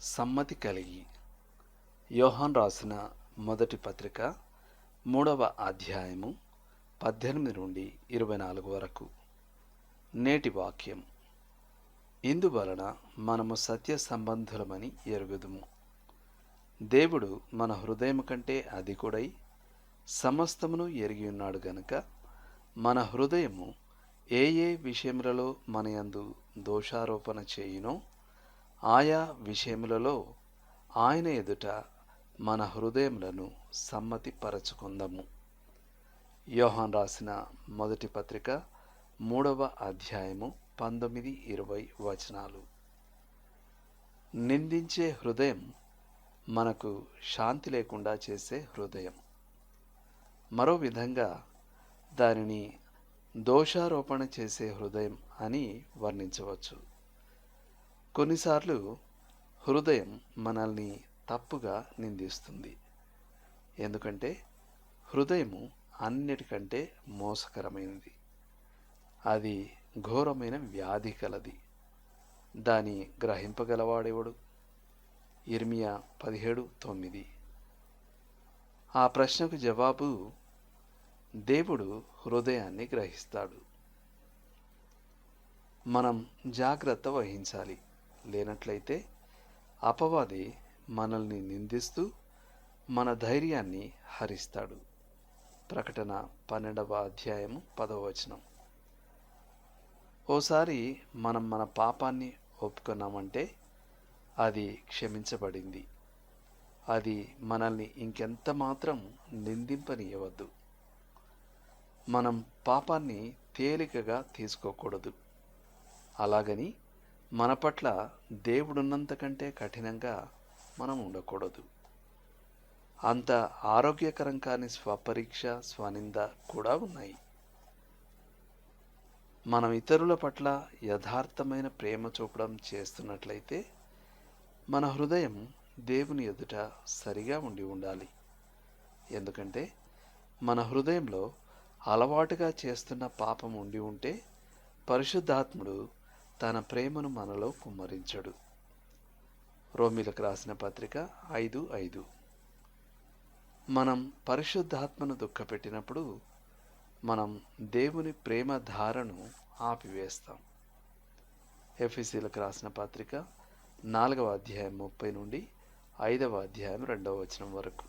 సమ్మతి కలిగి యోహాన్ రాసిన మొదటి పత్రిక మూడవ అధ్యాయము పద్దెనిమిది నుండి ఇరవై నాలుగు వరకు. నేటి వాక్యం. ఇందువలన మనము సత్య సంబంధులమని ఎరుగుదుము. దేవుడు మన హృదయం కంటే అధికుడై సమస్తమును ఎరిగి ఉన్నాడు గనుక మన హృదయము ఏ ఏ విషయములలో మనయందు దోషారోపణ చేయునో ఆయా విషయములలో ఆయన ఎదుట మన హృదయములను సమ్మతిపరచుకుందాము. యోహాన్ రాసిన మొదటి పత్రిక మూడవ అధ్యాయము పంతొమ్మిది ఇరవై వచనాలు. నిందించే హృదయం మనకు శాంతి లేకుండా చేసే హృదయం. మరో విధంగా దానిని దోషారోపణ చేసే హృదయం అని వర్ణించవచ్చు. కొన్నిసార్లు హృదయం మనల్ని తప్పుగా నిందిస్తుంది. ఎందుకంటే హృదయము అన్నిటికంటే మోసకరమైనది. అది ఘోరమైన వ్యాధి కలది. దాని గ్రహింపగలవాడెవడు? ఇర్మియా పదిహేడు తొమ్మిది. ఆ ప్రశ్నకు జవాబు దేవుడు హృదయాన్ని గ్రహిస్తాడు. మనం జాగ్రత్త వహించాలి. లేనట్లయితే అపవాది మనల్ని నిందిస్తూ మన ధైర్యాన్ని హరిస్తాడు. ప్రకటన పన్నెండవ అధ్యాయము పదవ వచనం. ఓసారి మనం మన పాపాన్ని ఒప్పుకున్నామంటే అది క్షమించబడింది. అది మనల్ని ఇంకెంత మాత్రం నిందింపనీయవద్దు. మనం పాపాన్ని తేలికగా తీసుకోకూడదు. అలాగని మన పట్ల దేవుడున్నంతకంటే కఠినంగా మనం ఉండకూడదు. అంత ఆరోగ్యకరం కాని స్వపరీక్ష స్వనింద కూడా ఉన్నాయి. మనం ఇతరుల పట్ల యథార్థమైన ప్రేమ చూపడం చేస్తున్నట్లయితే మన హృదయం దేవుని ఎదుట సరిగా ఉండి ఉండాలి. ఎందుకంటే మన హృదయంలో అలవాటుగా చేస్తున్న పాపం ఉండి ఉంటే పరిశుద్ధాత్ముడు తన ప్రేమను మనలో కుమ్మరించడు. రోమిలకు రాసిన పత్రిక ఐదు ఐదు. మనం పరిశుద్ధాత్మను దుఃఖపెట్టినప్పుడు మనం దేవుని ప్రేమ ధారను ఆపివేస్తాం. ఎఫ్ఎసీలకు రాసిన పత్రిక నాలుగవ అధ్యాయం ముప్పై నుండి ఐదవ అధ్యాయం రెండవ వచనం వరకు.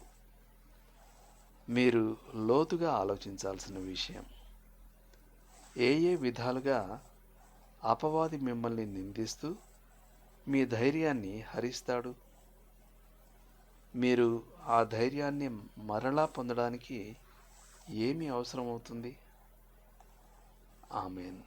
మీరు లోతుగా ఆలోచించాల్సిన విషయం ఏ ఏ విధాలుగా అపవాది మిమ్మల్ని నిందిస్తూ మీ ధైర్యాన్ని హరిస్తాడు. మీరు ఆ ధైర్యాన్ని మరలా పొందడానికి ఏమి అవసరమవుతుంది? ఆమెన్.